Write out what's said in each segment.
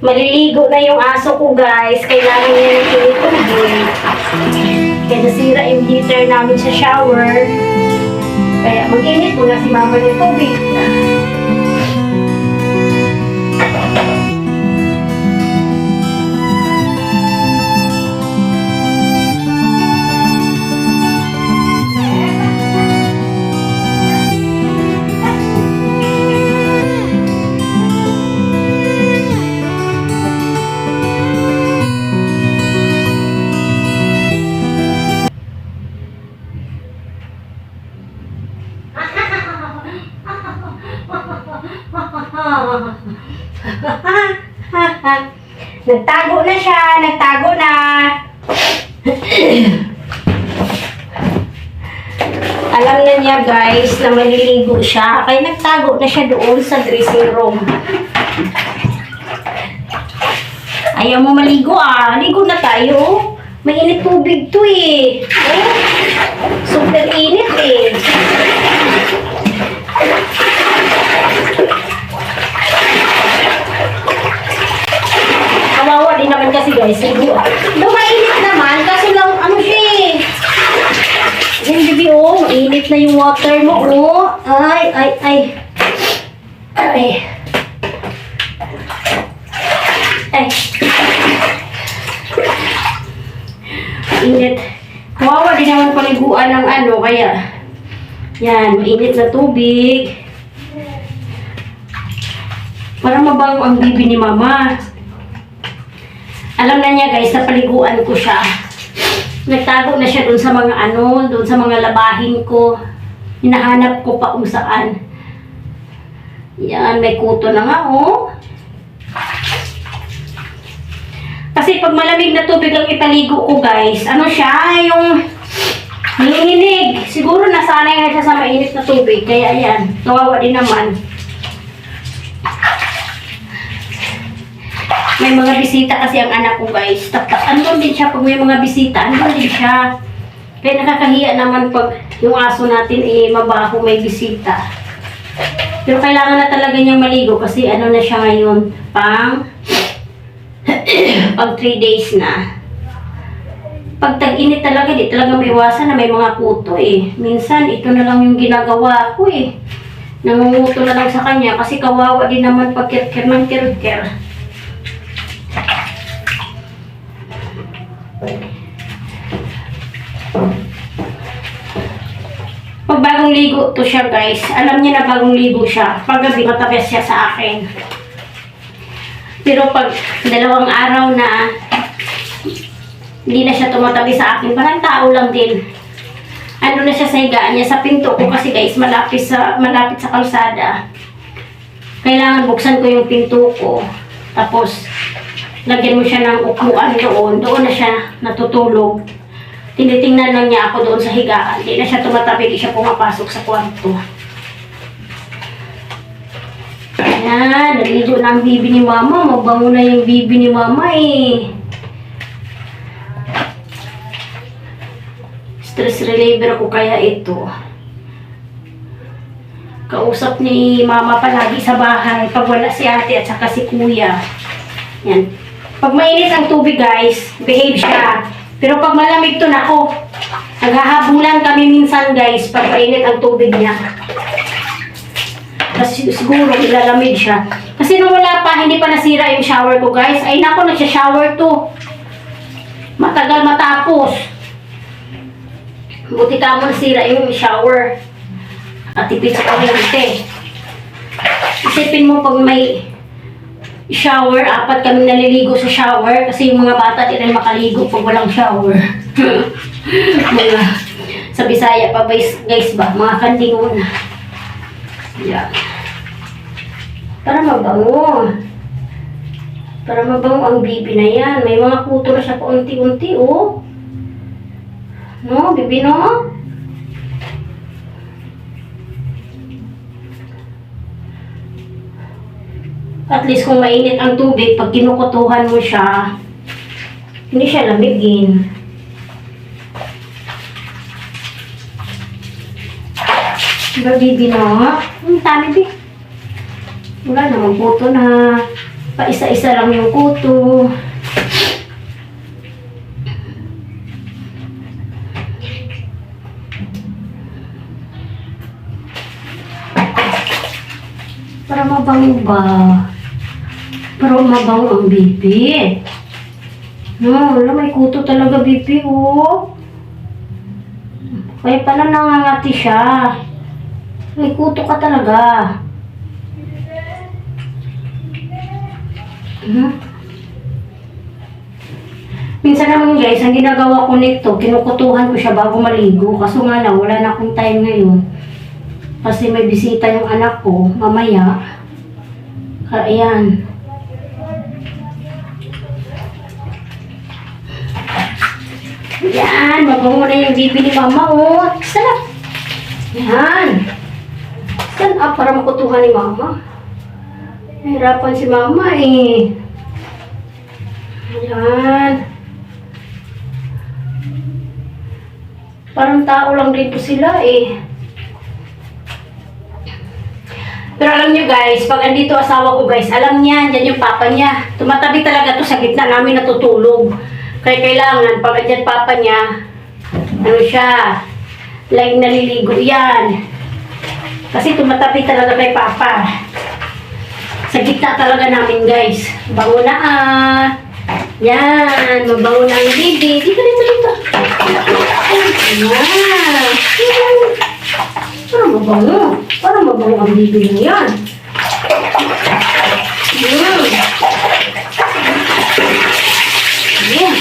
Maliligo na yung aso ko guys. Kailangan niya ng tinitubig. Kaya nasira yung heater namin sa shower. Kaya mag-init muna si mama ng tubig. nagtago na siya, nagtago na. Alam na niya guys na maliligo siya. Kaya nagtago na siya doon sa dressing room. Ayaw mo maligo ah. Ligo na tayo. Mainit tubig to eh. Oh, super init eh. Kawawa din naman kasi guys. Ah. Lumainit naman kasi lang ano siya eh. Yan, baby, oh. Init na yung water mo, oh. Ay, ay, ay. Ay. Ay. Init. Kawawa din naman paliguan ng ano, kaya. Yan, mainit na tubig. Para mabango ang bibi ni mama. Alam na niya guys, napaliguan ko siya. Nagtago na siya doon sa mga ano, doon sa mga labahin ko. Hinahanap ko pa kung saan. Yan, may kuto na nga, oh. Kasi pag malamig na tubig ang ipaligo ko, guys, ano siya, yung nanginginig. Siguro nasanay na siya sa mainit na tubig, kaya yan, kawawa din naman. May mga bisita kasi ang anak ko, guys. Tapos, andun din siya pag may mga bisita, andun din siya. Kaya nakakahiya naman pag yung aso natin eh mabaho may bisita. Pero kailangan na talaga niyang maligo kasi ano na siya ngayon, pang pag 3 days na. Pag tag-init talaga, di talaga may iwasan na may mga kuto eh. Minsan, ito na lang yung ginagawa ko eh. Nangunguto na lang sa kanya kasi kawawa din naman pag kirkir ng kirkir. Pag bagong ligo to siya guys, alam niya na bagong ligo siya. Pag gabi katabi siya sa akin. Pero pag dalawang araw na hindi na siya tumatabi sa akin, parang tao lang din. Ano na siya sa higaan niya sa pinto ko kasi guys, malapit sa malapit sa kalsada. Kailangan buksan ko yung pinto ko. Tapos lagyan mo siya ng upuan doon. Doon na siya natutulog. Tinitingnan lang niya ako doon sa higaan. Hindi na siya tumatabi, hindi siya pumapasok sa kwarto. Ayan, naligo na ang bibi ni mama. Mabango na yung bibi ni mama eh. Stress reliever ko kaya ito. Kausap ni mama palagi sa bahay pag wala si ate at saka si kuya. Yan. Pag mainit ang tubig guys, behave siya. Pero pag malamig to nako, naghahabulan kami minsan guys pag mainit ang tubig niya. Kasi siguro ilalamig siya. Kasi nung wala pa, hindi pa nasira yung shower ko guys. Ay nako, nagsha-shower to. Matagal matapos. Buti ka mo nasira yung shower. At tipid sa kuryente. Isipin mo pag may shower, apat kami naliligo sa shower kasi yung mga bata di rin makaligo pag walang shower. mga Sa Bisaya pa guys, guys ba, mga kandingon. Yan. Para mabango. Para mabango ang bibi na yan. May mga kuto na siya paunti-unti, oh. No, bibi no? At least kung mainit ang tubig, pag kinukutuhan mo siya, hindi siya lamigin. Diba, bibi no? Ang dami, bi. Wala namang kuto na. Pa isa-isa lang yung kuto. Para mabango ba? Para mabango ang bibi. No, wala may kuto talaga bibi, oh. Kaya pala nangangati siya. May kuto ka talaga. Hmm? Minsan naman guys, ang ginagawa ko nito, kinukutuhan ko siya bago maligo. Kaso nga lang, wala na akong time ngayon. Kasi may bisita yung anak ko, mamaya. Ayan. Yan, mabango na yung bibi ni mama, oh. Sarap. Yan. Stand up para makutuhan ni mama. Nahirapan si mama eh. Yan. Parang tao lang dito sila eh. Pero alam nyo guys, pag andito asawa ko guys, alam niya, yan yung papa niya. Tumatabi talaga to sa gitna namin natutulog. Kaya kailangan, pag andyan papa niya, ano siya, like naliligo yan. Kasi tumatabi talaga kay papa. Sa gitna talaga namin guys. Bango na ah. Yan, mabango na ang baby. Dito, dito, dito. Ayan. Para mabango. Para mabango ang baby mo yan. Yan. Ayan.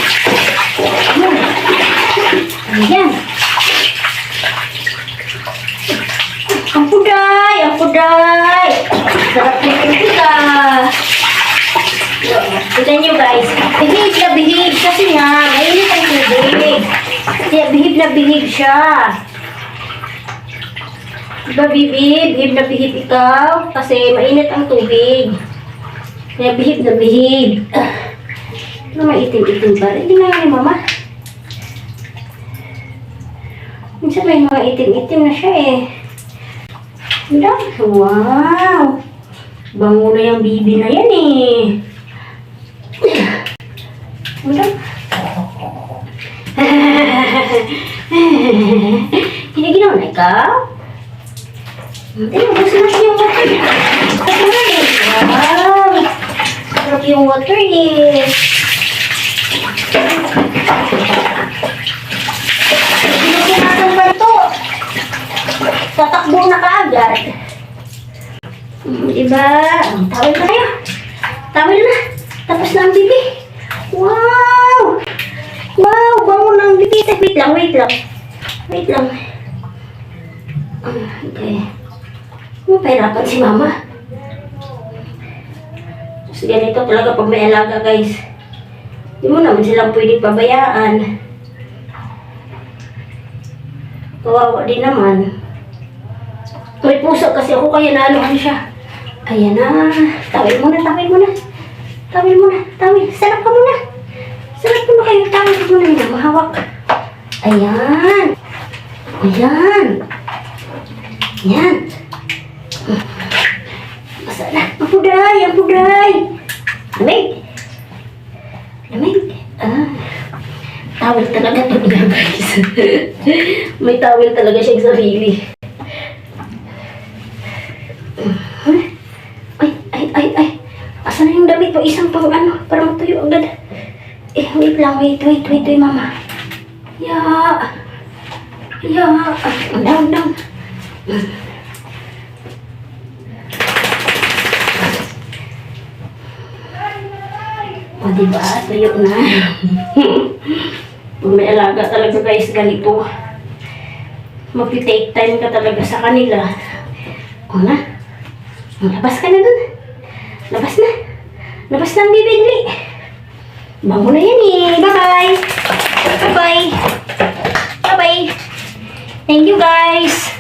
Ayan. Ang puday! Ang puday! Sarap nito kita! Kita nyo guys, bihig na bihig kasi nga, mainit ang tubig. Kaya bihig na bihig siya. Diba bibib? Bihig na bihig ikaw kasi mainit ang tubig. Kaya bihig na bihig. Ano maitim-itim pa rin? Na nga mama. Minsan may mga itim-itim na siya eh. Wow! Bango na yung bibi na yan eh. Diba? Ginaginaw na ikaw? Hindi, gusto na siya yung water. Na eh. Wow! Sarap yung water eh. Tatakbo na kaagad. Diba? Ang Tawil na kayo. Tawil na. Tapos na ang bibi. Wow! Wow! Bango na ang bibi. Wait lang, wait lang. Wait lang. Ah, Okay. Mapahirapan si mama. Kasi ganito talaga pag may alaga guys. Hindi mo naman silang pwedeng pabayaan. Kawawa din naman. May puso kasi ako kaya naanohan siya. Ayan na. Tawil mo na, tawil mo na. Tawil mo na, tawil. Sarap ka muna. Sarap mo na kayo. Tawil mo na yun. Mahawak. Ayan. Ayan. Ayan. Basa na. Ang puday, ang. Lamig. Lamig. Ah. Tawil talaga niya, guys. May tawil talaga siyang sarili. Ay, ay, ay, ay. Asan na yung damit mo? Isang pang ano, para matuyo agad. Eh, wait lang, wait, wait, wait, wait, mama. Ya. Ya. Ah, down, down. O, diba? Tuyo na. Pag may alaga talaga guys, ganito. Magti-take time ka talaga sa kanila. O na. Labas ka na dun. Labas na. Labas na ang bibigli. Bango na yan eh. Bye-bye. Bye-bye. Bye-bye. Thank you guys.